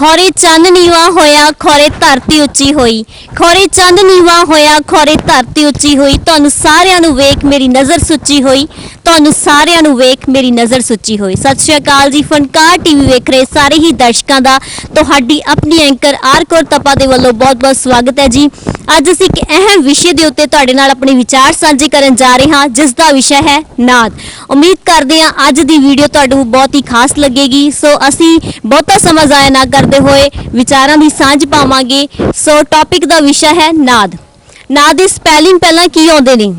ਖੋਰੇ ਚੰਨ ਨੀਵਾ ਹੋਇਆ, ਖੋਰੇ ਧਰਤੀ ਉੱਚੀ ਹੋਈ। ਖੋਰੇ ਚੰਦ ਨੀਵਾ ਹੋਇਆ, ਖੋਰੇ ਧਰਤੀ ਉੱਚੀ ਹੋਈ। ਤੁਹਾਨੂੰ ਸਾਰਿਆਂ ਨੂੰ ਵੇਖ ਮੇਰੀ ਨਜ਼ਰ ਸੁੱਚੀ ਹੋਈ। ਤੁਹਾਨੂੰ ਸਾਰਿਆਂ ਨੂੰ ਵੇਖ ਮੇਰੀ ਨਜ਼ਰ ਸੁੱਚੀ ਹੋਈ। ਸਤਿ ਸ਼੍ਰੀ ਅਕਾਲ ਜੀ, ਫਨਕਾਰ ਟੀਵੀ ਵੇਖ ਰਹੇ ਸਾਰੇ ਹੀ ਦਰਸ਼ਕਾਂ ਦਾ। ਤੁਹਾਡੀ ਆਪਣੀ ਐਂਕਰ ਆਰ ਕੌਰ ਤਪਾ ਦੇ ਵੱਲੋਂ ਬਹੁਤ-ਬਹੁਤ ਸਵਾਗਤ ਹੈ ਜੀ। ਅੱਜ ਅਸੀਂ ਇੱਕ ਅਹਿਮ ਵਿਸ਼ੇ ਦੇ ਉੱਤੇ ਤੁਹਾਡੇ ਨਾਲ ਆਪਣੇ ਵਿਚਾਰ ਸਾਂਝੇ ਕਰਨ ਜਾ ਰਹੇ ਹਾਂ, ਜਿਸ ਦਾ ਵਿਸ਼ਾ ਹੈ ਨਾਦ। ਉਮੀਦ ਕਰਦੇ ਹਾਂ ਅੱਜ ਦੀ ਵੀਡੀਓ ਤੁਹਾਨੂੰ ਬਹੁਤ ਹੀ ਖਾਸ ਲੱਗੇਗੀ। ਸੋ ਅਸੀਂ ਬਹੁਤਾ ਸਮਾਂ ਜ਼ਾਇਆ ਨਾ ਕਰਦੇ ਹੋਏ ਵਿਚਾਰਾਂ ਦੀ ਸਾਂਝ ਪਾਵਾਂਗੇ। ਸੋ ਟੌਪਿਕ ਦਾ ਵਿਸ਼ਾ ਹੈ ਨਾਦ। ਨਾਦ ਦੀ ਸਪੈਲਿੰਗ ਪਹਿਲਾਂ ਕੀ ਆਉਂਦੇ ਨੇ?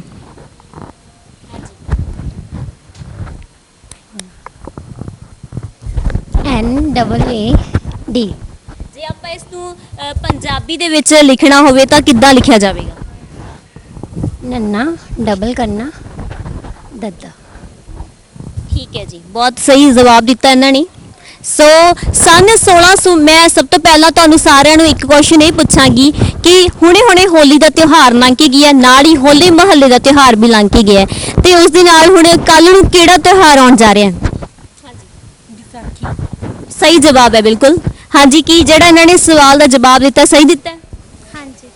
ਐਨ ਡਬਲ ਏ ਡੀ ਜੇ ਆਪਾਂ ਇਸ ਨੂੰ ਅ, ਪੰਜਾਬੀ ਦੇ ਵਿੱਚ ਲਿਖਣਾ ਹੋਵੇ ਤਾਂ ਕਿੱਦਾਂ ਲਿਖਿਆ ਜਾਵੇਗਾ? ਨੰਨਾ ਡਬਲ ਕਰਨਾ ਦੱਦਾ। ਠੀਕ ਹੈ ਜੀ ਬਹੁਤ ਸਹੀ ਜਵਾਬ ਦਿੱਤਾ ਇਹਨਾਂ ਨੇ। ਸੋ ਸਨ 1600 ਮੈਂ ਸਭ ਤੋਂ ਪਹਿਲਾਂ ਤੁਹਾਨੂੰ ਸਾਰਿਆਂ ਨੂੰ ਇੱਕ ਕੁਐਸਚਨ ਇਹ ਪੁੱਛਾਂਗੀ ਕਿ ਹੁਣੇ-ਹੁਣੇ ਹੋਲੀ ਦਾ ਤਿਉਹਾਰ ਲੰਘ ਕੇ ਗਿਆ ਨਾਲ ਹੀ ਹੋਲੇ ਮਹੱਲੇ ਦਾ ਤਿਉਹਾਰ ਵੀ ਲੰਘ ਕੇ ਗਿਆ। ਤੇ ਉਸ ਦੇ ਨਾਲ ਹੁਣ ਕੱਲ ਨੂੰ ਕਿਹੜਾ ਤਿਉਹਾਰ ਆਉਣ ਜਾ ਰਿਹਾ? ਹੈ ਸਹੀ ਜਵਾਬ ਹੈ ਬਿਲਕੁਲ। ਹਾਂਜੀ ਕੀ ਜਿਹੜਾ ਇਹਨਾਂ ਨੇ ਸਵਾਲ ਦਾ ਜਵਾਬ ਦਿੱਤਾ ਸਹੀ ਦਿੱਤਾ? ਹੈ ਹਾਂਜੀ।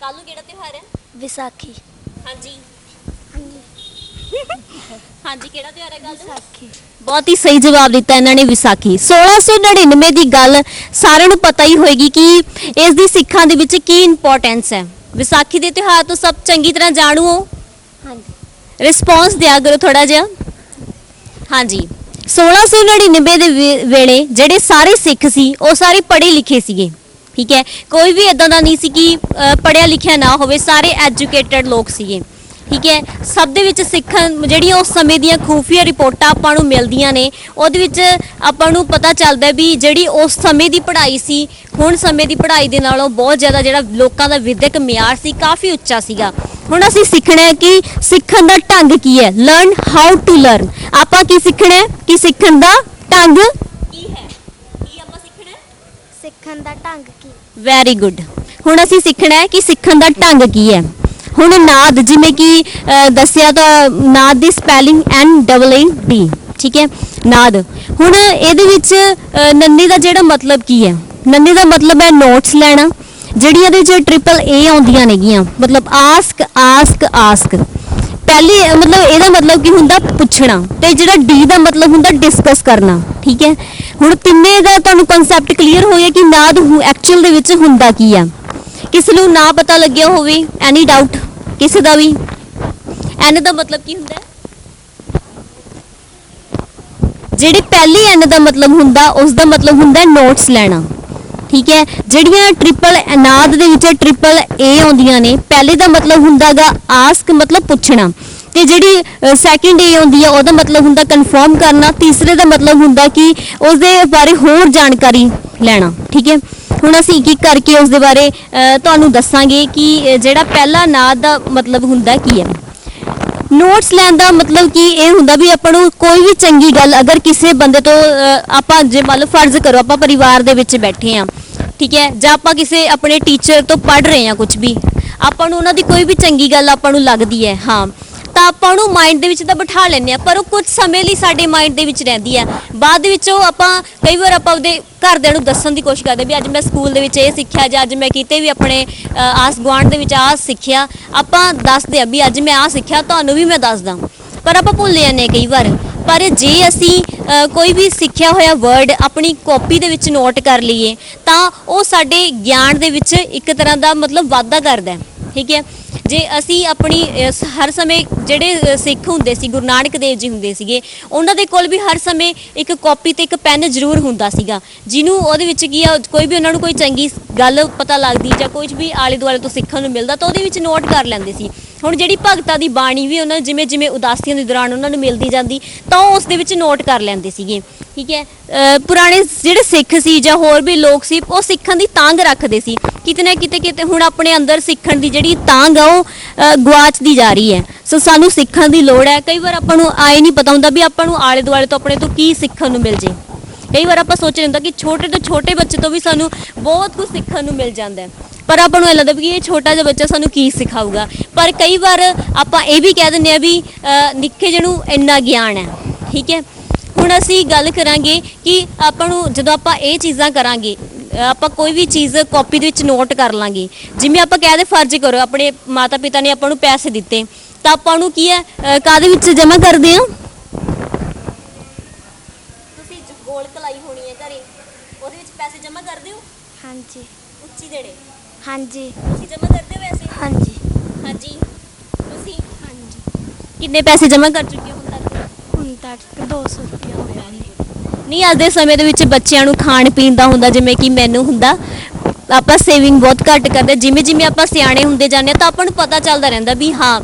ਕੱਲ ਨੂੰ ਕਿਹੜਾ ਤਿਉਹਾਰ ਹੈ? ਵਿਸਾਖੀ। ਹਾਂਜੀ। ਹਾਂਜੀ। ਕਿਹੜਾ ਤਿਉਹਾਰ ਹੈ ਨੂੰ ਵਿਸਾਖੀ। ਬਹੁਤ ਹੀ ਸਹੀ ਜਵਾਬ ਦਿੱਤਾ ਇਹਨਾਂ ਨੇ ਵਿਸਾਖੀ। 1699 ਦੀ ਗੱਲ ਸਾਰਿਆਂ ਨੂੰ ਪਤਾ ਹੀ ਹੋਏਗੀ ਕਿ ਇਸ ਦੀ ਸਿੱਖਾਂ ਦੇ ਵਿੱਚ ਕੀ ਇੰਪੋਰਟੈਂਸ ਹੈ। ਵਿਸਾਖੀ ਦੇ ਤਿਉਹਾਰ ਤੋਂ ਸਭ ਚੰਗੀ ਤਰ੍ਹਾਂ ਜਾਣੂ ਹੋ। ਹਾਂਜੀ। ਰਿਸਪੌਂਸ ਦਿਆ ਕਰੋ ਥੋੜਾ ਜਿਹਾ। ਹਾਂਜੀ। 1699 ਦੇ ਵੇਲੇ ਜਿਹੜੇ ਸਾਰੇ ਸਿੱਖ ਸੀ ਉਹ ਸਾਰੇ ਪੜ੍ਹੇ ਲਿਖੇ ਸੀਗੇ। ਠੀਕ ਹੈ? ਕੋਈ ਵੀ ਇਦਾਂ ਦਾ ਨਹੀਂ ਸੀ ਕਿ ਪੜ੍ਹਿਆ ਲਿਖਿਆ ਨਾ ਹੋਵੇ ਸਾਰੇ ਐਜੂਕੇਟਡ ਲੋਕ ਸੀਗੇ। ਠੀਕ ਹੈ? ਸਭ ਦੇ ਵਿੱਚ ਸਿੱਖਣ ਜਿਹੜੀਆਂ ਉਸ ਸਮੇਂ ਦੀਆਂ ਖੂਫੀਆ ਰਿਪੋਰਟਾਂ ਆਪਾਂ ਨੂੰ ਮਿਲਦੀਆਂ ਨੇ ਉਹਦੇ ਵਿੱਚ ਆਪਾਂ ਨੂੰ ਪਤਾ ਚੱਲਦਾ ਵੀ ਜਿਹੜੀ ਉਸ ਸਮੇਂ ਦੀ ਪੜ੍ਹਾਈ ਸੀ ਹੁਣ ਸਮੇਂ ਦੀ ਪੜ੍ਹਾਈ ਦੇ ਨਾਲੋਂ ਬਹੁਤ ਜ਼ਿਆਦਾ ਜਿਹੜਾ ਲੋਕਾਂ ਦਾ ਵਿਦਿਅਕ ਮਿਆਰ ਸੀ ਕਾਫੀ ਉੱਚਾ ਸੀਗਾ। ਹੁਣ ਅਸੀਂ ਸਿੱਖਣਾ ਹੈ ਕਿ ਸਿੱਖਣ ਦਾ ਢੰਗ ਕੀ ਹੈ? ਲਰਨ ਹਾਊ ਟੂ ਲਰਨ ਆਪਾਂ ਕੀ ਸਿੱਖਣਾ ਹੈ? ਕਿ ਸਿੱਖਣ ਦਾ ਢੰਗ ਕੀ ਹੈ? ਕੀ ਆਪਾਂ ਸਿੱਖਣਾ ਹੈ? ਸਿੱਖਣ ਦਾ ਢੰਗ ਕੀ? ਵੈਰੀ ਗੁੱਡ ਹੁਣ ਅਸੀਂ ਸਿੱਖਣਾ ਹੈ ਕਿ ਸਿੱਖਣ ਦਾ ਢੰਗ ਕੀ ਹੈ? ਹੁਣ ਨਾਦ ਜਿਵੇਂ ਕਿ ਦੱਸਿਆ ਤਾਂ ਨਾਦ ਦੀ spelling N double A D ਠੀਕ ਹੈ? ਨਾਦ। ਹੁਣ ਇਹਦੇ ਵਿੱਚ ਅ, ਨੰਨੇ ਦਾ ਜਿਹੜਾ ਮਤਲਬ ਕੀ ਹੈ? ਨੰਨੇ ਦਾ ਮਤਲਬ ਹੈ ਨੋਟਸ ਲੈਣਾ ਜਿਹੜੀਆਂ ਇਹਦੇ ਵਿੱਚ ਟ੍ਰਿਪਲ ਏ ਆਉਂਦੀਆਂ ਨੇਗੀਆਂ। ਮਤਲਬ ਆਸਕ ਆਸਕ ਆਸਕ ਪਹਿਲੀ ਮਤਲਬ ਇਹਦਾ ਮਤਲਬ ਕੀ ਹੁੰਦਾ ਪੁੱਛਣਾ ਤੇ ਜਿਹੜਾ ਡੀ ਦਾ ਮਤਲਬ ਹੁੰਦਾ ਡਿਸਕਸ ਕਰਨਾ ਠੀਕ ਹੈ? ਹੁਣ ਤਿੰਨੇ ਦਾ ਤੁਹਾਨੂੰ ਕਨਸੈਪਟ ਕਲੀਅਰ ਹੋ ਗਿਆ ਕਿ ਨਾਦ ਐਕਚੁਅਲ ਦੇ ਵਿੱਚ ਹੁੰਦਾ ਕੀ ਆ? ਕਿਸੇ ਨੂੰ ਨਾ ਪਤਾ ਲੱਗਿਆ ਹੋਵੇ ਐਨੀ ਡਾਊਟ ਕਿਸੇ ਦਾ ਵੀ? ਐਨ ਦਾ ਮਤਲਬ ਕੀ ਹੁੰਦਾ? ਹੈ ਜਿਹੜੀ ਪਹਿਲੀ ਐਨ ਦਾ ਮਤਲਬ ਹੁੰਦਾ, ਉਸ ਦਾ ਮਤਲਬ ਹੁੰਦਾ ਨੋਟਸ ਲੈਣਾ। ਠੀਕ ਹੈ? ਜਿਹੜੀਆਂ ਟ੍ਰਿਪਲ ਅਨਾਦ ਦੇ ਵਿੱਚ ਟ੍ਰਿਪਲ ਏ ਆਉਂਦੀਆਂ ਨੇ, ਪਹਿਲੇ ਦਾ ਮਤਲਬ ਹੁੰਦਾਗਾ ਆਸਕ ਮਤਲਬ ਪੁੱਛਣਾ। ਤੇ ਜਿਹੜੀ ਸੈਕਿੰਡ ਏ ਆਉਂਦੀ ਆ, ਉਹਦਾ ਮਤਲਬ ਹੁੰਦਾ ਕਨਫਰਮ ਕਰਨਾ। ਤੀਸਰੇ ਦਾ ਮਤਲਬ ਹੁੰਦਾ ਕਿ ਉਸ ਦੇ ਬਾਰੇ ਹੋਰ ਜਾਣਕਾਰੀ ਲੈਣਾ। ਠੀਕ ਹੈ? ਹੁਣ ਅਸੀਂ ਕੀ ਕਰਕੇ ਉਸ ਦੇ ਬਾਰੇ ਅ, ਤੁਹਾਨੂੰ ਦੱਸਾਂਗੇ ਕਿ ਅ, ਜਿਹੜਾ ਪਹਿਲਾ ਨਾਦ ਦਾ ਮਤਲਬ ਹੁੰਦਾ ਕੀ ਹੈ। ਨੋਟਸ ਲੈਣ ਦਾ ਮਤਲਬ ਕਿ ਇਹ ਹੁੰਦਾ ਵੀ ਆਪਾਂ ਨੂੰ ਕੋਈ ਵੀ ਚੰਗੀ ਗੱਲ ਅਗਰ ਕਿਸੇ ਬੰਦੇ ਤੋਂ ਅ, ਆਪਾਂ ਜੇ ਮੰਨ ਲਓ ਫਰਜ਼ ਕਰੋ ਆਪਾਂ ਪਰਿਵਾਰ ਦੇ ਵਿੱਚ ਬੈਠੇ ਆ ਠੀਕ ਹੈ ਜਾਂ ਆਪਾਂ ਕਿਸੇ ਆਪਣੇ ਟੀਚਰ ਤੋਂ ਪੜ੍ਹ ਰਹੇ ਆ ਕੁਝ ਵੀ ਆਪਾਂ ਨੂੰ ਉਹਨਾਂ ਦੀ ਕੋਈ ਵੀ ਚੰਗੀ ਗੱਲ ਆਪਾਂ ਨੂੰ ਲੱਗਦੀ ਹੈ ਹਾਂ। ਤਾਂ ਆਪਾਂ ਉਹਨੂੰ ਮਾਈਂਡ ਦੇ ਵਿੱਚ ਤਾਂ ਬਿਠਾ ਲੈਂਦੇ ਆ ਪਰ ਉਹ ਕੁਝ ਸਮੇਂ ਲਈ ਸਾਡੇ ਮਾਈਂਡ ਦੇ ਵਿੱਚ ਰਹਿੰਦੀ ਆ ਬਾਅਦ ਵਿੱਚ ਉਹ ਆਪਾਂ ਕਈ ਵਾਰ ਆਪਾਂ ਉਹਦੇ ਘਰਦਿਆਂ ਨੂੰ ਦੱਸਣ ਦੀ ਕੋਸ਼ਿਸ਼ ਕਰਦੇ ਵੀ ਅੱਜ ਮੈਂ ਸਕੂਲ ਦੇ ਵਿੱਚ ਇਹ ਸਿੱਖਿਆ ਜਾਂ ਅੱਜ ਮੈਂ ਕਿਤੇ ਵੀ ਆਪਣੇ ਅ, ਆਸ ਗੁਆਂਢ ਦੇ ਵਿੱਚ ਆਹ ਸਿੱਖਿਆ। ਆਪਾਂ ਦੱਸਦੇ ਆ ਵੀ ਅੱਜ ਮੈਂ ਆਹ ਸਿੱਖਿਆ ਤੁਹਾਨੂੰ ਵੀ ਮੈਂ ਦੱਸਦਾ ਪਰ ਆਪਾਂ ਭੁੱਲ ਜਾਂਦੇ ਹਾਂ ਕਈ ਵਾਰ। ਪਰ ਜੇ ਅਸੀਂ ਅ, ਕੋਈ ਵੀ ਸਿੱਖਿਆ ਹੋਇਆ ਵਰਡ ਆਪਣੀ ਕਾਪੀ ਦੇ ਵਿੱਚ ਨੋਟ ਕਰ ਲਈਏ ਤਾਂ ਉਹ ਸਾਡੇ ਗਿਆਨ ਦੇ ਵਿੱਚ ਇੱਕ ਤਰ੍ਹਾਂ ਦਾ ਮਤਲਬ ਵਾਧਾ ਕਰਦਾ ਹੈ। ਠੀਕ ਹੈ? ਜੇ ਅਸੀਂ ਆਪਣੀ ਅ, ਹਰ ਸਮੇਂ ਜਿਹੜੇ ਸਿੱਖ ਹੁੰਦੇ ਸੀ ਗੁਰੂ ਨਾਨਕ ਦੇਵ ਜੀ ਹੁੰਦੇ ਸੀਗੇ ਉਹਨਾਂ ਦੇ ਕੋਲ ਵੀ ਹਰ ਸਮੇਂ ਇੱਕ ਕਾਪੀ ਤੇ ਇੱਕ ਪੈਨ ਜ਼ਰੂਰ ਹੁੰਦਾ ਸੀਗਾ। ਜਿਹਨੂੰ ਉਹਦੇ ਵਿੱਚ ਕੀ ਆ ਕੋਈ ਵੀ ਉਹਨਾਂ ਨੂੰ ਕੋਈ ਚੰਗੀ ਗੱਲ ਪਤਾ ਲੱਗਦੀ ਜਾਂ ਕੁਝ ਵੀ ਆਲੇ ਦੁਆਲੇ ਤੋਂ ਸਿੱਖਣ ਨੂੰ ਮਿਲਦਾ ਤਾਂ ਉਹਦੇ ਵਿੱਚ ਨੋਟ ਕਰ ਲੈਂਦੇ ਸੀ। ਹੁਣ ਜਿਹੜੀ ਭਗਤਾਂ ਦੀ ਬਾਣੀ ਵੀ ਉਹਨਾਂ ਜਿਵੇਂ ਜਿਵੇਂ ਉਦਾਸੀਆਂ ਦੇ ਦੌਰਾਨ ਉਹਨਾਂ ਨੂੰ ਮਿਲਦੀ ਜਾਂਦੀ ਤਾਂ ਉਹ ਉਸ ਦੇ ਵਿੱਚ ਨੋਟ ਕਰ ਲੈਂਦੇ ਸੀਗੇ। ਠੀਕ ਹੈ? ਪੁਰਾਣੇ ਜਿਹੜੇ ਸਿੱਖ ਸੀ ਜਾਂ ਹੋਰ ਵੀ ਲੋਕ ਸੀ ਉਹ ਸਿੱਖਾਂ ਦੀ ਤਾਂਗ ਰੱਖਦੇ ਸੀ। ਕਿਤੇ ਨਾ ਕਿਤੇ ਕਿਤੇ ਹੁਣ ਆਪਣੇ ਅੰਦਰ ਸਿੱਖਣ ਦੀ ਜਿਹੜੀ ਤਾਂਗ ਆ ਉਹ ਅ, ਗੁਆਚਦੀ ਜਾ ਰਹੀ ਹੈ। ਸੋ ਸਾਨੂੰ ਸਿੱਖਣ ਦੀ ਲੋੜ ਹੈ। ਕਈ ਵਾਰ ਆਪਾਂ ਨੂੰ ਆਏ ਨਹੀਂ ਪਤਾ ਹੁੰਦਾ ਵੀ ਆਪਾਂ ਨੂੰ ਆਲੇ ਦੁਆਲੇ ਤੋਂ ਆਪਣੇ ਤੋਂ ਕੀ ਸਿੱਖਣ ਨੂੰ ਮਿਲ ਜੇ। ਕਈ ਵਾਰ ਆਪਾਂ ਸੋਚ ਰਹੇ ਹੁੰਦਾ ਕਿ ਛੋਟੇ ਤੋਂ ਛੋਟੇ ਬੱਚੇ ਤੋਂ ਵੀ ਸਾਨੂੰ ਬਹੁਤ ਕੁਝ ਸਿੱਖਣ ਨੂੰ ਮਿਲ ਜਾਂਦਾ ਹੈ। ਪਰ ਆਪਾਂ ਨੂੰ ਇਹ ਲੱਗਦਾ ਵੀ ਇਹ ਛੋਟਾ ਜਿਹਾ ਬੱਚਾ ਸਾਨੂੰ ਕੀ ਸਿਖਾਊਗਾ। ਪਰ ਕਈ ਵਾਰ ਆਪਾਂ ਇਹ ਵੀ ਕਹਿ ਦਿੰਦੇ ਆ ਵੀ ਅ, ਨਿੱਕੇ ਜਿਹੇ ਨੂੰ ਇੰਨਾ ਗਿਆਨ ਹੈ। ਠੀਕ ਹੈ? ਹੁਣ ਅਸੀਂ ਗੱਲ ਕਰਾਂਗੇ ਕਿ ਆਪਾਂ ਨੂੰ ਜਦੋਂ ਆਪਾਂ ਇਹ ਚੀਜ਼ਾਂ ਕਰਾਂਗੇ ਆਪਾਂ ਕੋਈ ਵੀ ਚੀਜ਼ ਕਾਪੀ ਦੇ ਵਿੱਚ ਨੋਟ ਕਰ ਲਾਂਗੇ। ਜਿਵੇਂ ਆਪਾਂ ਕਹਦੇ ਫਰਜ਼ ਕਰੋ ਆਪਣੇ ਮਾਤਾ ਪਿਤਾ ਨੇ ਆਪਾਂ ਨੂੰ ਪੈਸੇ ਦਿੱਤੇ ਤਾਂ ਆਪਾਂ ਨੂੰ ਕੀ ਹੈ ਅ, ਕਾਹਦੇ ਵਿੱਚ ਜਮ੍ਹਾਂ ਕਰਦੇ ਆ ਤੁਸੀਂ ਗੋਲ ਕਲਾਈ ਹੋਣੀ ਹੈ ਘਰੇ ਉਹਦੇ ਵਿੱਚ ਪੈਸੇ ਜਮ੍ਹਾਂ ਕਰਦੇ ਹੋ? ਹਾਂਜੀ। ਉੱਚੀ ਦੇਣੇ। ਹਾਂਜੀ। ਤੁਸੀਂ ਜਮ੍ਹਾਂ ਕਰਦੇ ਹੋ ਪੈਸੇ? ਹਾਂਜੀ। ਹਾਂਜੀ। ਤੁਸੀਂ? ਹਾਂਜੀ। ਕਿੰਨੇ ਪੈਸੇ ਜਮ੍ਹਾਂ ਕਰ ਚੁੱਕੇ ਹੋ ਹੁਣ ਤੱਕ? ਹੁਣ ਤੱਕ 200 ਰੁਪਇਆ ਹੋਇਆ। ਨੇ ਨਹੀਂ ਅੱਜ ਦੇ ਸਮੇਂ ਦੇ ਵਿੱਚ ਬੱਚਿਆਂ ਨੂੰ ਖਾਣ ਪੀਣ ਦਾ ਹੁੰਦਾ ਜਿਵੇਂ ਕਿ ਮੈਨੂੰ ਹੁੰਦਾ ਆਪਾਂ ਸੇਵਿੰਗ ਬਹੁਤ ਘੱਟ ਕਰਦੇ ਜਿਵੇਂ ਜਿਵੇਂ ਆਪਾਂ ਸਿਆਣੇ ਹੁੰਦੇ ਜਾਂਦੇ ਹਾਂ ਤਾਂ ਆਪਾਂ ਨੂੰ ਪਤਾ ਚੱਲਦਾ ਰਹਿੰਦਾ ਵੀ ਹਾਂ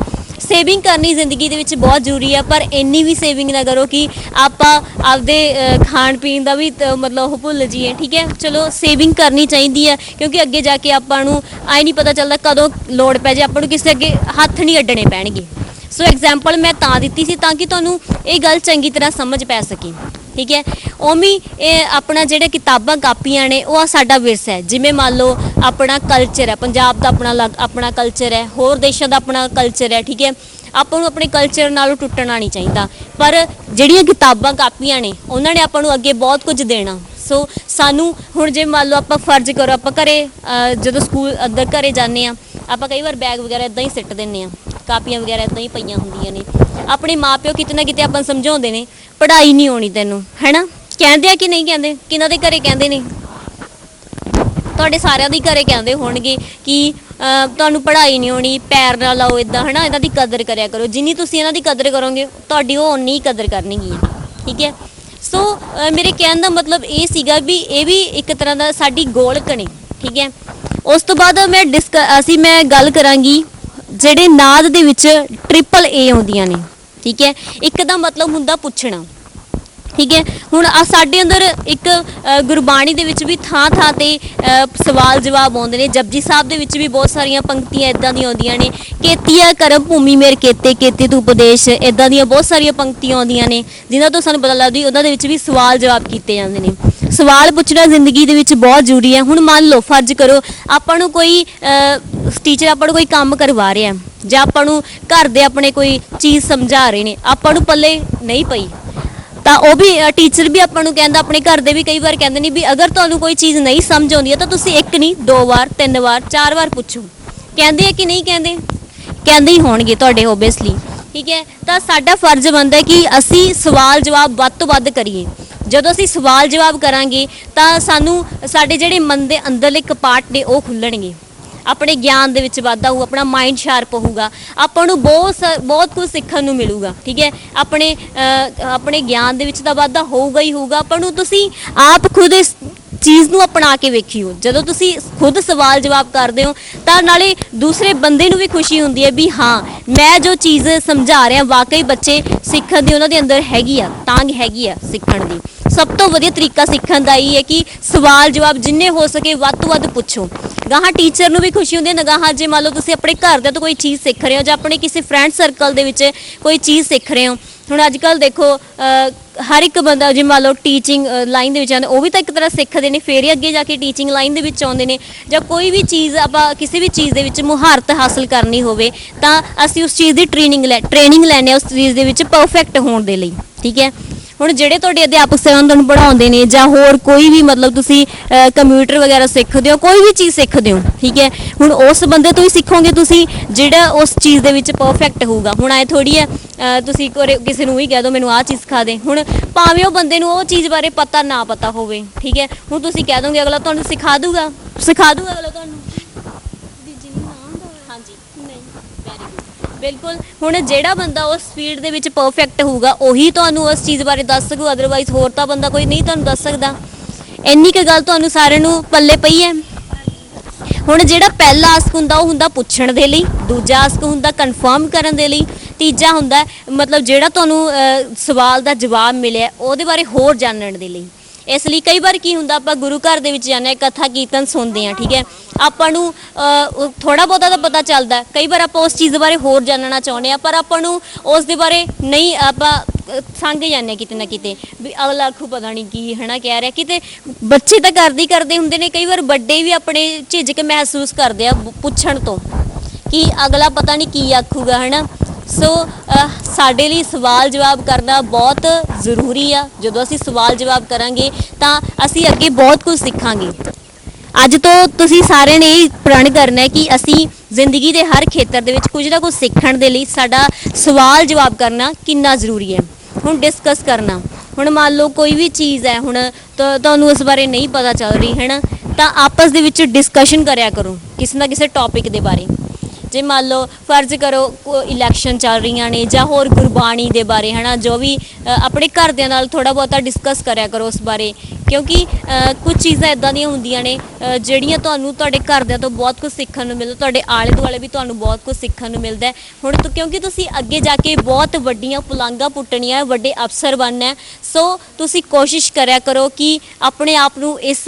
ਸੇਵਿੰਗ ਕਰਨੀ ਜ਼ਿੰਦਗੀ ਦੇ ਵਿੱਚ ਬਹੁਤ ਜ਼ਰੂਰੀ ਹੈ ਪਰ ਇੰਨੀ ਵੀ ਸੇਵਿੰਗ ਨਾ ਕਰੋ ਕਿ ਆਪਾਂ ਆਪਦੇ ਅਹ, ਖਾਣ ਪੀਣ ਦਾ ਵੀ ਤ- ਮਤਲਬ ਉਹ ਭੁੱਲ ਜਾਈਏ ਠੀਕ ਹੈ? ਚਲੋ ਸੇਵਿੰਗ ਕਰਨੀ ਚਾਹੀਦੀ ਹੈ ਕਿਉਂਕਿ ਅੱਗੇ ਜਾ ਕੇ ਆਪਾਂ ਨੂੰ ਆਈ ਨਹੀਂ ਪਤਾ ਚੱਲਦਾ ਕਦੋਂ ਲੋੜ ਪੈ ਜੇ ਆਪਾਂ ਨੂੰ ਕਿਸੇ ਅੱਗੇ ਹੱਥ ਨਹੀਂ ਅੱਡਣੇ ਪੈਣਗੇ। ਸੋ ਐਗਜ਼ਾਮਪਲ ਮੈਂ ਤਾਂ ਦਿੱਤੀ ਸੀ ਤਾਂ ਕਿ ਤੁਹਾਨੂੰ ਇਹ ਗੱਲ ਚੰਗੀ ਤਰ੍ਹਾਂ ਸਮਝ ਪੈ ਸਕੇ। ਠੀਕ ਹੈ? ਉਵੇਂ ਇਹ ਆਪਣਾ ਜਿਹੜੇ ਕਿਤਾਬਾਂ ਕਾਪੀਆਂ ਨੇ, ਉਹ ਆ ਸਾਡਾ ਵਿਰਸਾ ਹੈ। ਜਿਵੇਂ ਮੰਨ ਲਓ ਆਪਣਾ ਕਲਚਰ ਹੈ, ਪੰਜਾਬ ਦਾ ਆਪਣਾ ਅਲੱਗ, ਆਪਣਾ ਕਲਚਰ ਹੈ, ਹੋਰ ਦੇਸ਼ਾਂ ਦਾ ਆਪਣਾ ਕਲਚਰ ਹੈ, ਠੀਕ ਹੈ? ਆਪਾਂ ਨੂੰ ਆਪਣੇ ਕਲਚਰ ਨਾਲੋਂ ਟੁੱਟਣਾ ਨਹੀਂ ਚਾਹੀਦਾ। ਪਰ ਜਿਹੜੀਆਂ ਕਿਤਾਬਾਂ ਕਾਪੀਆਂ ਨੇ, ਉਹਨਾਂ ਨੇ ਆਪਾਂ ਨੂੰ ਅੱਗੇ ਬਹੁਤ ਕੁਝ ਦੇਣਾ। ਸੋ ਸਾਨੂੰ ਹੁਣ ਜੇ ਮੰਨ ਲਓ ਆਪਾਂ ਫਰਜ਼ ਕਰੋ, ਆਪਾਂ ਘਰੇ ਜਦੋਂ ਸਕੂਲ, ਅੰਦਰ ਘਰੇ ਜਾਂਦੇ ਆ ਆਪਾਂ ਕਈ ਵਾਰ ਬੈਗ ਵਗੈਰਾ ਇਦਾਂ ਹੀ ਸਿੱਟ ਦਿੰਨੇ ਆ ਕਾਪੀਆਂ ਵਗੈਰਾ ਇਦਾਂ ਹੀ ਪਈਆਂ ਹੁੰਦੀਆਂ ਨੇ। ਆਪਣੇ ਮਾਪਿਓ ਕਿਤੇ ਨਾ ਕਿਤੇ ਆਪਾਂ ਸਮਝਾਉਂਦੇ ਨੇ, ਪੜ੍ਹਾਈ ਨਹੀਂ ਹੋਣੀ ਤੈਨੂੰ, ਹੈਨਾ? ਕਹਿੰਦੇ ਆ ਕਿ ਨਹੀਂ ਕਹਿੰਦੇ? ਕਿਹਨਾਂ ਦੇ ਘਰੇ ਕਹਿੰਦੇ ਨੇ? ਤੁਹਾਡੇ ਸਾਰਿਆਂ ਦੀ ਘਰੇ ਕਹਿੰਦੇ ਹੋਣਗੇ ਕਿ ਤੁਹਾਨੂੰ ਪੜ੍ਹਾਈ ਨਹੀਂ ਆਉਣੀ, ਪੈਰ ਨਾ ਲਾਓ ਇਦਾਂ ਹਨਾ? ਇਹਨਾਂ ਦੀ ਕਦਰ ਕਰਿਆ ਕਰੋ। ਜਿੰਨੀ ਤੁਸੀਂ ਇਹਨਾਂ ਦੀ ਕਦਰ ਕਰੋਗੇ, ਤੁਹਾਡੀ ਉਹ ਓਨੀ ਹੀ ਕਦਰ ਕਰਨਗੀ ਠੀਕ ਹੈ? ਸੋ ਮੇਰੇ ਕਹਿਣ ਦਾ ਮਤਲਬ ਇਹ ਸੀਗਾ ਵੀ ਇਹ ਵੀ ਇੱਕ ਤਰ੍ਹਾਂ ਦਾ ਸਾਡੀ ਗੋਲਕ ਨੇ, ਠੀਕ ਹੈ? ਉਸ ਤੋਂ ਬਾਅਦ ਮੈਂ ਡਿਸਕ ਅਸੀਂ ਮੈਂ ਗੱਲ ਕਰਾਂਗੀ ਜਿਹੜੇ ਨਾਦ ਦੇ ਵਿੱਚ ਟ੍ਰਿਪਲ ਏ ਆਉਂਦੀਆਂ ਨੇ, ਠੀਕ ਹੈ? ਇੱਕ ਦਾ ਮਤਲਬ ਹੁੰਦਾ ਪੁੱਛਣਾ, ਠੀਕ ਹੈ? ਹੁਣ ਆ ਸਾਡੇ ਅੰਦਰ ਇੱਕ ਗੁਰਬਾਣੀ ਦੇ ਵਿੱਚ ਵੀ ਥਾਂ ਥਾਂ ਤੇ ਸਵਾਲ ਜਵਾਬ ਆਉਂਦੇ ਨੇ। ਜਪਜੀ ਸਾਹਿਬ ਦੇ ਵਿੱਚ ਵੀ ਬਹੁਤ ਸਾਰੀਆਂ ਪੰਕਤੀਆਂ ਇਦਾਂ ਦੀਆਂ ਆਉਂਦੀਆਂ ਨੇ। ਕੇਤੀਆ ਕਰਮ ਭੂਮੀ ਮੇਰ ਕੇਤੇ ਕੇਤੇ ਤੂੰ ਉਪਦੇਸ਼ ਇਦਾਂ ਦੀਆਂ ਬਹੁਤ ਸਾਰੀਆਂ ਪੰਕਤੀਆਂ ਆਉਂਦੀਆਂ ਨੇ, ਜਿਨ੍ਹਾਂ ਤੋਂ ਸਾਨੂੰ ਪਤਾ ਲੱਗਦੀ ਉਹਨਾਂ ਦੇ ਵਿੱਚ ਵੀ ਸਵਾਲ ਜਵਾਬ ਕੀਤੇ ਜਾਂਦੇ ਨੇ। ਸਵਾਲ ਪੁੱਛਣਾ ਜ਼ਿੰਦਗੀ ਦੇ ਵਿੱਚ ਬਹੁਤ ਜ਼ਰੂਰੀ ਹੈ। ਹੁਣ ਮੰਨ ਲਓ, ਫਰਜ਼ ਕਰੋ ਆਪਾਂ ਨੂੰ ਕੋਈ ਟੀਚਰ ਆਪਾਂ ਨੂੰ ਕੋਈ ਕੰਮ ਕਰਵਾ ਰਿਹਾ ਜਾਂ ਆਪਾਂ ਨੂੰ ਘਰ ਦੇ ਆਪਣੇ ਕੋਈ ਚੀਜ਼ ਸਮਝਾ ਰਹੇ ਨੇ, ਆਪਾਂ ਨੂੰ ਪੱਲੇ ਨਹੀਂ ਪਈ। ਤਾਂ ਉਹ ਵੀ ਟੀਚਰ ਵੀ ਆਪਾਂ ਨੂੰ ਕਹਿੰਦਾ, ਆਪਣੇ ਘਰ ਦੇ ਵੀ ਕਈ ਵਾਰ ਕਹਿੰਦੇ ਨੇ ਵੀ ਅਗਰ ਤੁਹਾਨੂੰ ਕੋਈ ਚੀਜ਼ ਨਹੀਂ ਸਮਝ ਆਉਂਦੀ ਹੈ, ਤਾਂ ਤੁਸੀਂ ਇੱਕ ਨਹੀਂ, ਦੋ ਵਾਰ, ਤਿੰਨ ਵਾਰ, ਚਾਰ ਵਾਰ ਪੁੱਛੋ। ਕਹਿੰਦੇ ਆ ਕਿ ਨਹੀਂ ਕਹਿੰਦੇ? ਕਹਿੰਦੇ ਹੀ ਹੋਣਗੇ ਤੁਹਾਡੇ ਓਬਵੀਅਸਲੀ ਠੀਕ ਹੈ? ਤਾਂ ਸਾਡਾ ਫਰਜ਼ ਬਣਦਾ ਕਿ ਅਸੀਂ ਸਵਾਲ ਜਵਾਬ ਵੱਧ ਤੋਂ ਵੱਧ ਕਰੀਏ। ਜਦੋਂ ਅਸੀਂ ਸਵਾਲ ਜਵਾਬ ਕਰਾਂਗੇ, ਤਾਂ ਸਾਨੂੰ ਸਾਡੇ ਜਿਹੜੇ ਮਨ ਦੇ ਅੰਦਰਲੇ ਕਪਾਟ ਨੇ, ਉਹ ਖੁੱਲਣਗੇ। ਆਪਣੇ ਗਿਆਨ ਦੇ ਵਿੱਚ ਵਾਧਾ ਹੋਊ, ਆਪਣਾ ਮਾਈਂਡ ਸ਼ਾਰਪ ਹੋਊਗਾ, ਆਪਾਂ ਨੂੰ ਬਹੁਤ ਸ- ਬਹੁਤ ਕੁਝ ਸਿੱਖਣ ਨੂੰ ਮਿਲੂਗਾ, ਠੀਕ ਹੈ? ਆਪਣੇ ਆਪਣੇ ਗਿਆਨ ਦੇ ਵਿੱਚ ਤਾਂ ਵਾਧਾ ਹੋਊਗਾ ਹੀ ਹੋਊਗਾ, ਆਪਾਂ ਨੂੰ ਤੁਸੀਂ ਆਪ ਖੁਦ ਇਸ ਚੀਜ਼ ਨੂੰ ਅਪਣਾ ਕੇ ਵੇਖਿਓ। ਜਦੋਂ ਤੁਸੀਂ ਖੁਦ ਸਵਾਲ ਜਵਾਬ ਕਰਦੇ ਹੋ, ਤਾਂ ਨਾਲੇ ਦੂਸਰੇ ਬੰਦੇ ਨੂੰ ਵੀ ਖੁਸ਼ੀ ਹੁੰਦੀ ਹੈ ਵੀ ਹਾਂ, ਮੈਂ ਜੋ ਚੀਜ਼ ਸਮਝਾ ਰਿਹਾ, ਵਾਕਈ ਬੱਚੇ ਸਿੱਖਣ ਦੀ ਉਹਨਾਂ ਦੇ ਅੰਦਰ ਹੈਗੀ ਆ, ਤਾਂਗ ਹੈਗੀ ਆ ਸਿੱਖਣ ਦੀ। ਸਭ ਤੋਂ ਵਧੀਆ ਤਰੀਕਾ ਸਿੱਖਣ ਦਾ ਇਹ ਹੈ ਕਿ ਸਵਾਲ ਜਵਾਬ ਜਿੰਨੇ ਹੋ ਸਕੇ ਵੱਧ ਤੋਂ ਵੱਧ ਪੁੱਛੋ। ਗਾਹਾਂ ਟੀਚਰ ਨੂੰ ਵੀ ਖੁਸ਼ੀ ਹੁੰਦੀ ਹੈ, ਨਗਾਹਾਂ ਜੇ ਮੰਨ ਲਓ ਤੁਸੀਂ ਆਪਣੇ ਘਰ ਦੇ ਤੋਂ ਕੋਈ ਚੀਜ਼ ਸਿੱਖ ਰਹੇ ਹੋ ਜਾਂ ਆਪਣੇ ਕਿਸੇ ਫਰੈਂਡ ਸਰਕਲ ਦੇ ਵਿੱਚ ਕੋਈ ਚੀਜ਼ ਸਿੱਖ ਰਹੇ ਹੋ। ਹੁਣ ਅੱਜ ਕੱਲ ਦੇਖੋ ਹਰ ਇੱਕ ਬੰਦਾ ਜੇ ਮੰਨ ਲਓ ਟੀਚਿੰਗ ਲਾਈਨ ਦੇ ਵਿੱਚ ਆਉਂਦਾ, ਉਹ ਵੀ ਤਾਂ ਇੱਕ ਤਰ੍ਹਾਂ ਸਿੱਖਦੇ ਨੇ, ਫੇਰ ਹੀ ਅੱਗੇ ਜਾ ਕੇ ਟੀਚਿੰਗ ਲਾਈਨ ਦੇ ਵਿੱਚ ਆਉਂਦੇ ਨੇ ਜਾਂ ਕੋਈ ਵੀ ਚੀਜ਼ ਆਪਾਂ ਕਿਸੇ ਵੀ ਚੀਜ਼ ਦੇ ਵਿੱਚ ਮੁਹਾਰਤ ਹਾਸਲ ਕਰਨੀ ਹੋਵੇ, ਤਾਂ ਅਸੀਂ ਉਸ ਚੀਜ਼ ਦੀ ਟ੍ਰੇਨਿੰਗ ਲੈ ਟ੍ਰੇਨਿੰਗ ਲੈਣੇ ਉਸ ਚੀਜ਼ ਦੇ ਵਿੱਚ ਪਰਫੈਕਟ ਹੋਣ ਦੇ ਲਈ। ਠੀਕ ਹੈ? ਹੁਣ ਜਿਹੜੇ ਤੁਹਾਡੇ ਅਧਿਆਪਕ ਸਹਿਬਾਨ ਤੁਹਾਨੂੰ ਪੜਾਉਂਦੇ ਨੇ ਜਾਂ ਹੋਰ ਕੋਈ ਵੀ ਮਤਲਬ ਤੁਸੀਂ ਕੰਪਿਊਟਰ ਵਗੈਰਾ ਸਿੱਖਦੇ ਹੋ, ਕੋਈ ਵੀ ਚੀਜ਼ ਸਿੱਖਦੇ ਹੋ, ਠੀਕ ਹੈ? ਹੁਣ ਉਸ ਬੰਦੇ ਤੋਂ ਹੀ ਸਿੱਖੋਗੇ ਤੁਸੀਂ, ਜਿਹੜਾ ਉਸ ਚੀਜ਼ ਦੇ ਵਿੱਚ ਪਰਫੈਕਟ ਹੋਊਗਾ। ਹੁਣ ਆਏ ਥੋੜੀ ਹੈ ਤੁਸੀਂ ਕਿਸੇ ਨੂੰ ਵੀ ਕਹਿ ਦਿਓ ਮੈਨੂੰ ਆਹ ਚੀਜ਼ ਸਿਖਾ ਦੇ। ਹੁਣ ਭਾਵੇਂ ਉਹ ਬੰਦੇ ਨੂੰ ਉਹ ਚੀਜ਼ ਬਾਰੇ ਪਤਾ ਨਾ ਪਤਾ ਹੋਵੇ, ਠੀਕ ਹੈ? ਹੁਣ ਤੁਸੀਂ ਕਹਿ ਦੋਗੇ, ਅਗਲਾ ਤੁਹਾਨੂੰ ਸਿਖਾ ਦੂਗਾ। ਸਿਖਾ ਦੂਗਾ ਅਗਲਾ ਤੁਹਾਨੂੰ ਦੀਦੀ ਨੂੰ ਨਾ ਆਉਂਦਾ ਹਾਂਜੀ ਨਹੀਂ ਵੈਰੀ ਗੁੱਡ ਬਿਲਕੁਲ। ਹੁਣ ਜਿਹੜਾ ਬੰਦਾ ਉਸ ਫੀਲਡ ਦੇ ਵਿੱਚ ਪਰਫੈਕਟ ਹੋਊਗਾ ਉਹੀ ਤੁਹਾਨੂੰ ਉਸ ਚੀਜ਼ ਬਾਰੇ ਦੱਸ ਸਕੂ ਅਦਰਵਾਈਜ਼ ਹੋਰ ਤਾਂ ਬੰਦਾ ਕੋਈ ਨਹੀਂ ਤੁਹਾਨੂੰ ਦੱਸ ਸਕਦਾ। ਇੰਨੀ ਕੁ ਗੱਲ ਤੁਹਾਨੂੰ ਸਾਰਿਆਂ ਨੂੰ ਪੱਲੇ ਪਈ ਹੈ। ਹੁਣ ਜਿਹੜਾ ਪਹਿਲਾ ਆਸਕ ਹੁੰਦਾ ਉਹ ਹੁੰਦਾ ਪੁੱਛਣ ਦੇ ਲਈ ਦੂਜਾ ਆਸਕ ਹੁੰਦਾ ਕਨਫਰਮ ਕਰਨ ਦੇ ਲਈ ਤੀਜਾ ਹੁੰਦਾ ਮਤਲਬ ਜਿਹੜਾ ਤੁਹਾਨੂੰ ਅਹ, ਸਵਾਲ ਦਾ ਜਵਾਬ ਮਿਲਿਆ ਉਹਦੇ ਬਾਰੇ ਹੋਰ ਜਾਣਨ ਦੇ ਲਈ। ਇਸ ਲਈ ਕਈ ਵਾਰ ਕੀ ਹੁੰਦਾ ਆਪਾਂ ਗੁਰੂ ਘਰ ਦੇ ਵਿੱਚ ਜਾਂਦੇ ਹਾਂ ਕਥਾ ਕੀਰਤਨ ਸੁਣਦੇ ਹਾਂ ਠੀਕ ਹੈ। ਆਪਾਂ ਨੂੰ ਥੋੜਾ ਬਹੁਤਾ ਤਾਂ ਪਤਾ ਚੱਲਦਾ ਕਈ ਵਾਰ ਆਪਾਂ ਉਸ ਚੀਜ਼ ਬਾਰੇ ਹੋਰ ਜਾਣਨਾ ਚਾਹੁੰਦੇ ਆ ਪਰ ਆਪਾਂ ਨੂੰ ਉਸ ਦੇ ਬਾਰੇ ਨਹੀਂ ਆਪਾਂ ਅਹ, ਸੰਗ ਜਾਂਦੇ ਹਾਂ ਕਿਤੇ ਨਾ ਕਿਤੇ। ਵੀ ਅਗਲਾ ਆਖੂ ਪਤਾ ਨਹੀਂ ਕੀ ਹਨਾ ਕਹਿ ਰਿਹਾ। ਕਿਤੇ ਬੱਚੇ ਤਾਂ ਕਰਦੇ ਹੀ ਕਰਦੇ ਹੁੰਦੇ ਨੇ ਕਈ ਵਾਰ ਵੱਡੇ ਵੀ ਆਪਣੇ ਝਿਜਕ ਮਹਿਸੂਸ ਕਰਦੇ ਆ ਪੁੱਛਣ ਤੋਂ। ਕਿ ਅਗਲਾ ਪਤਾ ਨਹੀਂ ਕੀ ਆਖੂਗਾ ਹਨਾ। ਸੋ ਸਾਡੇ ਲਈ ਸਵਾਲ ਜਵਾਬ ਕਰਨਾ ਬਹੁਤ ਜ਼ਰੂਰੀ ਆ। ਜਦੋਂ ਅਸੀਂ ਸਵਾਲ ਜਵਾਬ ਕਰਾਂਗੇ, ਤਾਂ ਅਸੀਂ ਅੱਗੇ ਬਹੁਤ ਕੁਝ ਸਿੱਖਾਂਗੇ। ਅੱਜ ਤੋਂ ਤੁਸੀਂ ਸਾਰਿਆਂ ਨੇ ਇਹ ਪ੍ਰਣ ਕਰਨਾ ਹੈ ਕਿ ਅਸੀਂ ਜ਼ਿੰਦਗੀ ਦੇ ਹਰ ਖੇਤਰ ਦੇ ਵਿੱਚ ਕੁਝ ਨਾ ਕੁਝ ਸਿੱਖਣ ਦੇ ਲਈ ਸਾਡਾ ਸਵਾਲ ਜਵਾਬ ਕਰਨਾ ਕਿੰਨਾ ਜ਼ਰੂਰੀ ਹੈ। ਹੁਣ ਡਿਸਕਸ ਕਰਨਾ। ਹੁਣ ਮੰਨ ਲਓ ਕੋਈ ਵੀ ਚੀਜ਼ ਹੈ, ਹੁਣ ਤਾਂ, ਤੁਹਾਨੂੰ ਉਸ ਬਾਰੇ ਨਹੀਂ ਪਤਾ ਚੱਲ ਰਹੀ, ਹੈ ਨਾ? ਤਾਂ ਆਪਸ ਦੇ ਵਿੱਚ ਡਿਸਕਸ਼ਨ ਕਰਿਆ ਕਰੋ, ਕਿਸੇ ਨਾ ਕਿਸੇ ਟੌਪਿਕ ਦੇ ਬਾਰੇ। ਜੇ ਮੰਨ ਲਓ ਫਰਜ਼ ਕਰੋ ਇਲੈਕਸ਼ਨ ਚੱਲ ਰਹੀਆਂ ਨੇ ਜਾਂ ਹੋਰ ਗੁਰਬਾਣੀ ਦੇ ਬਾਰੇ ਹਨਾ ਜੋ ਵੀ ਆਪਣੇ ਘਰਦਿਆਂ ਨਾਲ ਥੋੜਾ ਬਹੁਤਾ ਡਿਸਕਸ ਕਰਿਆ ਕਰੋ ਉਸ ਬਾਰੇ। ਕਿਉਂਕਿ ਅ, ਕੁਝ ਚੀਜ਼ਾਂ ਇਦਾਂ ਦੀਆਂ ਹੁੰਦੀਆਂ ਨੇ ਜਿਹੜੀਆਂ ਤੁਹਾਨੂੰ ਤੁਹਾਡੇ ਘਰਦਿਆਂ ਤੋਂ ਬਹੁਤ ਕੁਝ ਸਿੱਖਣ ਨੂੰ ਮਿਲਦਾ ਤੁਹਾਡੇ ਆਲੇ ਦੁਆਲੇ ਵੀ ਤੁਹਾਨੂੰ ਬਹੁਤ ਕੁਝ ਸਿੱਖਣ ਨੂੰ ਮਿਲਦਾ। ਹੁਣ ਤੋਂ ਕਿਉਂਕਿ ਤੁਸੀਂ ਅੱਗੇ ਜਾ ਕੇ ਬਹੁਤ ਵੱਡੀਆਂ ਪੁਲਾਂਘਾਂ ਪੁੱਟਣੀਆਂ ਵੱਡੇ ਅਫਸਰ ਬਣਨਾ ਸੋ ਤੁਸੀਂ ਕੋਸ਼ਿਸ਼ ਕਰਿਆ ਕਰੋ ਕਿ ਆਪਣੇ ਆਪ ਨੂੰ ਇਸ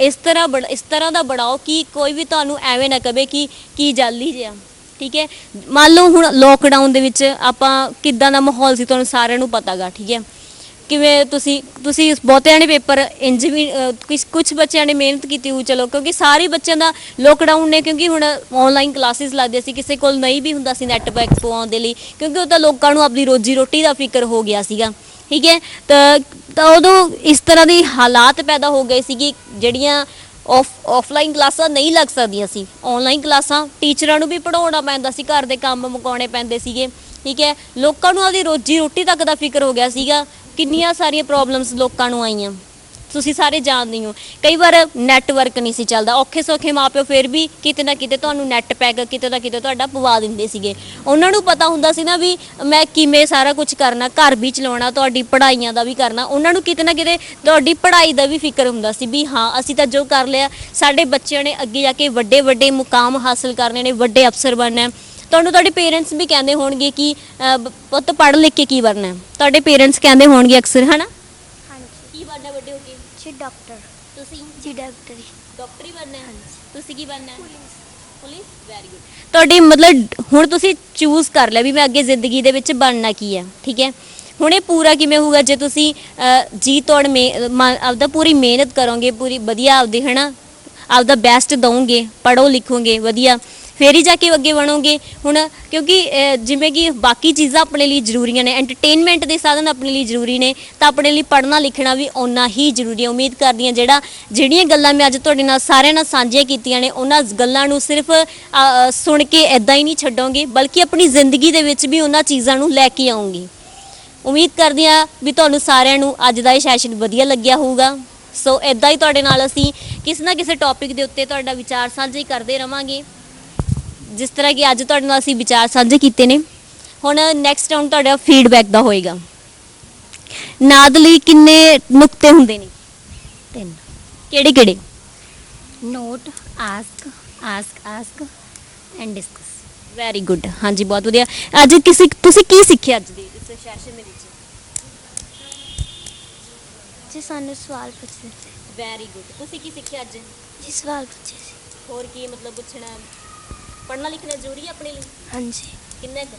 ਇਸ ਤਰ੍ਹਾਂ ਬਣ- ਇਸ ਤਰ੍ਹਾਂ ਦਾ ਬਣਾਓ ਕਿ ਕੋਈ ਵੀ ਤੁਹਾਨੂੰ ਐਵੇਂ ਨਾ ਕਵੇ ਕਿ ਕੀ ਜਾਲੀ ਜਿਆ ਠੀਕ ਹੈ? ਮੰਨ ਲਓ ਹੁਣ ਲੋਕਡਾਊਨ ਦੇ ਵਿੱਚ ਆਪਾਂ ਕਿੱਦਾਂ ਦਾ ਮਾਹੌਲ ਸੀ ਤੁਹਾਨੂੰ ਸਾਰਿਆਂ ਨੂੰ ਪਤਾਗਾ ਠੀਕ ਹੈ? ਕਿਵੇਂ ਤੁਸੀਂ ਤੁਸੀਂ ਬਹੁਤਿਆਂ ਨੇ ਪੇਪਰ ਇੰਜ ਵੀ ਕੁਝ ਬੱਚਿਆਂ ਨੇ ਮਿਹਨਤ ਕੀਤੀ ਹੋਊ, ਚਲੋ, ਕਿਉਂਕਿ ਸਾਰੇ ਬੱਚਿਆਂ ਦਾ ਲੋਕਡਾਊਨ ਨੇ, ਕਿਉਂਕਿ ਹੁਣ ਆਨਲਾਈਨ ਕਲਾਸਿਸ ਲੱਗਦੀਆਂ ਸੀ, ਕਿਸੇ ਕੋਲ ਨਹੀਂ ਵੀ ਹੁੰਦਾ ਸੀ ਨੈਟ ਪੈਕ ਪਵਾਉਣ ਦੇ ਲਈ, ਕਿਉਂਕਿ ਉਹ ਤਾਂ ਲੋਕਾਂ ਨੂੰ ਆਪਣੀ ਰੋਜੀ ਰੋਟੀ ਦਾ ਫਿਕਰ ਹੋ ਗਿਆ ਸੀਗਾ। ਠੀਕ ਹੈ? ਤਾਂ ਤਾਂ ਉਦੋਂ ਇਸ ਤਰ੍ਹਾਂ ਦੀ ਹਾਲਾਤ ਪੈਦਾ ਹੋ ਗਏ ਸੀ ਕਿ ਜਿਹੜੀਆਂ ਆਫ ਆਫਲਾਈਨ ਕਲਾਸਾਂ ਨਹੀਂ ਲੱਗ ਸਕਦੀਆਂ ਸੀ। ਆਨਲਾਈਨ ਕਲਾਸਾਂ ਟੀਚਰਾਂ ਨੂੰ ਵੀ ਪੜਾਉਣਾ ਪੈਂਦਾ ਸੀ, ਘਰ ਦੇ ਕੰਮ ਮੁਕਾਉਣੇ ਪੈਂਦੇ ਸੀਗੇ। ਠੀਕ ਹੈ? ਲੋਕਾਂ ਨੂੰ ਆਪਦੀ ਰੋਜੀ ਰੋਟੀ ਤੱਕ ਦਾ ਫਿਕਰ ਹੋ ਗਿਆ ਸੀਗਾ। ਕਿੰਨੀਆਂ ਸਾਰੀਆਂ ਪ੍ਰੋਬਲਮਸ ਲੋਕਾਂ ਨੂੰ ਆਈਆਂ। ਤੁਸੀਂ ਸਾਰੇ ਜਾਣਦੇ ਹੋ ਕਈ ਵਾਰ ਨੈਟਵਰਕ ਨਹੀਂ ਸੀ ਚੱਲਦਾ। ਔਖੇ ਸੌਖੇ ਮਾਪਿਓ ਫਿਰ ਵੀ ਕਿਤੇ ਨਾ ਕਿਤੇ ਤੁਹਾਨੂੰ ਨੈਟ ਪੈਕ ਕਿਤੇ ਨਾ ਕਿਤੇ ਤੁਹਾਡਾ ਪਵਾ ਦਿੰਦੇ ਸੀਗੇ। ਉਹਨਾਂ ਨੂੰ ਪਤਾ ਹੁੰਦਾ ਸੀ ਨਾ ਵੀ ਮੈਂ ਕਿਵੇਂ ਸਾਰਾ ਕੁਝ ਕਰਨਾ, ਘਰ ਵੀ ਚਲਾਉਣਾ, ਤੁਹਾਡੀ ਪੜ੍ਹਾਈਆਂ ਦਾ ਵੀ ਕਰਨਾ। ਉਹਨਾਂ ਨੂੰ ਕਿਤੇ ਨਾ ਕਿਤੇ ਤੁਹਾਡੀ ਪੜ੍ਹਾਈ ਦਾ ਵੀ ਫਿਕਰ ਹੁੰਦਾ ਸੀ ਵੀ ਹਾਂ, ਅਸੀਂ ਤਾਂ ਜੋ ਕਰ ਲਿਆ, ਸਾਡੇ ਬੱਚਿਆਂ ਨੇ ਅੱਗੇ ਜਾ ਕੇ ਵੱਡੇ ਵੱਡੇ ਮੁਕਾਮ ਹਾਸਲ ਕਰਨੇ ਨੇ, ਵੱਡੇ ਅਫਸਰ ਬਣਨਾ ਤੁਹਾਨੂੰ ਤੁਹਾਡੇ ਪੇਰੈਂਟਸ ਵੀ ਕਹਿੰਦੇ ਹੋਣਗੇ ਕਿ ਪੁੱਤ ਪੜ੍ਹ ਲਿਖ ਕੇ ਕੀ ਬਣਨਾ ਤੁਹਾਡੇ ਪੇਰੈਂਟਸ ਕਹਿੰਦੇ ਹੋਣਗੇ ਅਕਸਰ, ਹਨਾ ਹਾਂਜੀ ਕੀ ਬਣਨਾ ਵੱਡੇ ਹੋ ਕੇ ਜੀ ਡਾਕਟਰ। ਤੁਸੀਂ? ਜੀ ਡਾਕਟਰ ਡਾਕਟਰ ਹੀ ਬਣਨਾ ਹੈ। ਤੁਸੀਂ ਕੀ ਬਣਨਾ ਹੈ? ਪੁਲਿਸ। ਵੈਰੀ ਗੁੱਡ ਤੁਹਾਡੀ ਮਤਲਬ ਹੁਣ ਤੁਸੀਂ ਚੂਜ਼ ਕਰ ਲਿਆ ਵੀ ਮੈਂ ਅੱਗੇ ਜ਼ਿੰਦਗੀ ਦੇ ਵਿੱਚ ਬਣਨਾ ਕੀ ਹੈ ਠੀਕ ਹੈ? ਹੁਣ ਇਹ ਪੂਰਾ ਕਿਵੇਂ ਹੋਊਗਾ ਜੇ ਤੁਸੀਂ ਜੀ ਤੋੜ ਮੇ ਮ- ਆਪਦਾ ਪੂਰੀ ਮਿਹਨਤ ਕਰੋਗੇ ਪੂਰੀ ਵਧੀਆ ਆਪਦੀ ਹੈਨਾ? ਆਪਦਾ ਬੈਸਟ ਦਵੋਗੇ ਪੜੋ ਲਿਖੋਗੇ ਵਧੀਆ। ਫੇਰ ਹੀ ਜਾ ਕੇ ਅੱਗੇ ਬਣੋਗੇ। ਹੁਣ ਕਿਉਂਕਿ ਜਿਵੇਂ ਕਿ ਬਾਕੀ ਚੀਜ਼ਾਂ ਆਪਣੇ ਲਈ ਜ਼ਰੂਰੀਆਂ ਨੇ ਐਂਟਰਟੇਨਮੈਂਟ ਦੇ ਸਾਧਨ ਆਪਣੇ ਲਈ ਜ਼ਰੂਰੀ ਨੇ, ਤਾਂ ਆਪਣੇ ਲਈ ਪੜ੍ਹਨਾ ਲਿਖਣਾ ਵੀ ਓਨਾ ਹੀ ਜ਼ਰੂਰੀ ਹੈ। ਉਮੀਦ ਕਰਦੀ ਹਾਂ ਜਿਹੜਾ ਜਿਹੜੀਆਂ ਗੱਲਾਂ ਮੈਂ ਅੱਜ ਤੁਹਾਡੇ ਨਾਲ ਸਾਰਿਆਂ ਨਾਲ ਸਾਂਝੀਆਂ ਕੀਤੀਆਂ ਨੇ, ਉਹਨਾਂ ਗੱਲਾਂ ਨੂੰ ਸਿਰਫ ਸੁਣ ਕੇ ਐਦਾਂ ਹੀ ਨਹੀਂ ਛੱਡੋਗੇ, ਬਲਕਿ ਆਪਣੀ ਜ਼ਿੰਦਗੀ ਦੇ ਵਿੱਚ ਵੀ ਉਹਨਾਂ ਚੀਜ਼ਾਂ ਨੂੰ ਲੈ ਕੇ ਆਉਂਗੀ। ਉਮੀਦ ਕਰਦੀ ਹਾਂ ਵੀ ਤੁਹਾਨੂੰ ਸਾਰਿਆਂ ਨੂੰ ਅੱਜ ਦਾ ਇਹ ਸੈਸ਼ਨ ਵਧੀਆ ਲੱਗਿਆ ਹੋਊਗਾ। ਸੋ ਐਦਾਂ ਹੀ ਤੁਹਾਡੇ ਨਾਲ ਅਸੀਂ ਕਿਸੇ ਨਾ ਕਿਸੇ ਟੌਪਿਕ ਦੇ ਉੱਤੇ ਤੁਹਾਡਾ ਵਿਚਾਰ ਸਾਂਝੇ ਕਰਦੇ ਰਵਾਂਗੇ। ਜਿਸ ਤਰ੍ਹਾਂ ਕਿ ਅੱਜ ਤੁਹਾਡੇ ਨਾਲ ਅਸੀਂ ਵਿਚਾਰ ਸਾਂਝੇ ਕੀਤੇ ਨੇ। ਹੁਣ ਨੈਕਸਟ ਰਾਊਂਡ ਤੁਹਾਡਾ ਫੀਡਬੈਕ ਦਾ ਹੋਏਗਾ। ਨਾਦ ਲਈ ਕਿੰਨੇ ਨੁਕਤੇ ਹੁੰਦੇ ਨੇ? ਤਿੰਨ। ਕਿਹੜੇ ਕਿਹੜੇ? Note ask ask ask and discuss very good ਹਾਂਜੀ ਬਹੁਤ ਵਧੀਆ। ਅੱਜ ਕਿਸੇ ਤੁਸੀਂ ਕੀ ਸਿੱਖਿਆ ਅੱਜ ਦੇ ਇਸ ਸੈਸ਼ਨ ਦੇ ਵਿੱਚ? ਜੀ ਸਾਨੂੰ ਸਵਾਲ ਪੁੱਛੇ ਵੈਰੀ ਗੁੱਡ ਤੁਸੀਂ ਕੀ ਸਿੱਖਿਆ ਅੱਜ? ਜੀ ਸਵਾਲ ਪੁੱਛੇ ਸੀ। ਹੋਰ ਕੀ ਮਤਲਬ ਪੁੱਛਣਾ? ਪੜ੍ਹਨਾ ਲਿਖਣਾ ਜ਼ਰੂਰੀ ਹੈ ਆਪਣੇ ਲਈ? ਹਾਂਜੀ। ਕਿੰਨਾ ਕੁ?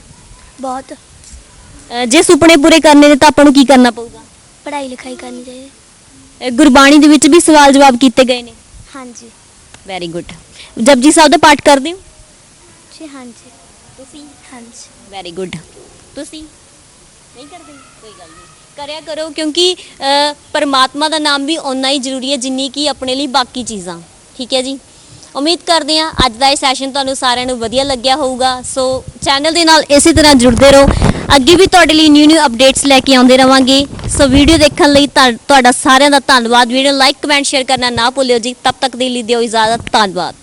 ਬਹੁਤ। ਜੇ ਸੁਪਨੇ ਪੂਰੇ ਕਰਨੇ ਨੇ ਤਾਂ ਆਪਾਂ ਨੂੰ ਕੀ ਕਰਨਾ ਪਊਗਾ? ਪੜ੍ਹਾਈ ਲਿਖਾਈ ਕਰਨੀ ਚਾਹੀਦੀ। ਗੁਰਬਾਣੀ ਦੇ ਵਿੱਚ ਵੀ ਸਵਾਲ ਜਵਾਬ ਕੀਤੇ ਗਏ ਨੇ। ਹਾਂਜੀ। ਵੈਰੀ ਗੁੱਡ ਜਪਜੀ ਸਾਹਿਬ ਦਾ ਪਾਠ ਕਰਦੇ ਹੋ? ਜੀ ਹਾਂਜੀ। ਤੁਸੀਂ? ਹਾਂਜੀ। ਵੈਰੀ ਗੁੱਡ ਤੁਸੀਂ? ਨਹੀਂ ਕਰਦੇ? ਕੋਈ ਗੱਲ ਨਹੀਂ। ਕਰਿਆ ਕਰੋ ਕਿਉਂਕਿ ਅਹ, ਪਰਮਾਤਮਾ ਦਾ ਨਾਮ ਵੀ ਓਨਾ ਹੀ ਜ਼ਰੂਰੀ ਹੈ ਜਿੰਨੀ ਕਿ ਆਪਣੇ ਲਈ ਬਾਕੀ ਚੀਜ਼ਾਂ। ਠੀਕ ਹੈ ਜੀ? ਉਮੀਦ ਕਰਦੇ ਹਾਂ ਅੱਜ ਦਾ ਇਹ ਸੈਸ਼ਨ ਤੁਹਾਨੂੰ ਸਾਰਿਆਂ ਨੂੰ ਵਧੀਆ ਲੱਗਿਆ ਹੋਊਗਾ। ਸੋ ਚੈਨਲ ਦੇ ਨਾਲ ਇਸੇ ਤਰ੍ਹਾਂ ਜੁੜਦੇ ਰਹੋ। ਅੱਗੇ ਵੀ ਤੁਹਾਡੇ ਲਈ ਨਿਊ ਨਿਊ ਅਪਡੇਟਸ ਲੈ ਕੇ ਆਉਂਦੇ ਰਵਾਂਗੇ। ਸੋ ਵੀਡੀਓ ਦੇਖਣ ਲਈ ਤਾਂ- ਤੁਹਾਡਾ ਸਾਰਿਆਂ ਦਾ ਧੰਨਵਾਦ। ਵੀਡੀਓ ਲਾਈਕ ਕਮੈਂਟ ਸ਼ੇਅਰ ਕਰਨਾ ਨਾ ਭੁੱਲਿਓ ਜੀ। ਤਬ ਤੱਕ ਦੇ ਲਈ ਦਿਓ ਇਜਾਜ਼ਤ। ਧੰਨਵਾਦ।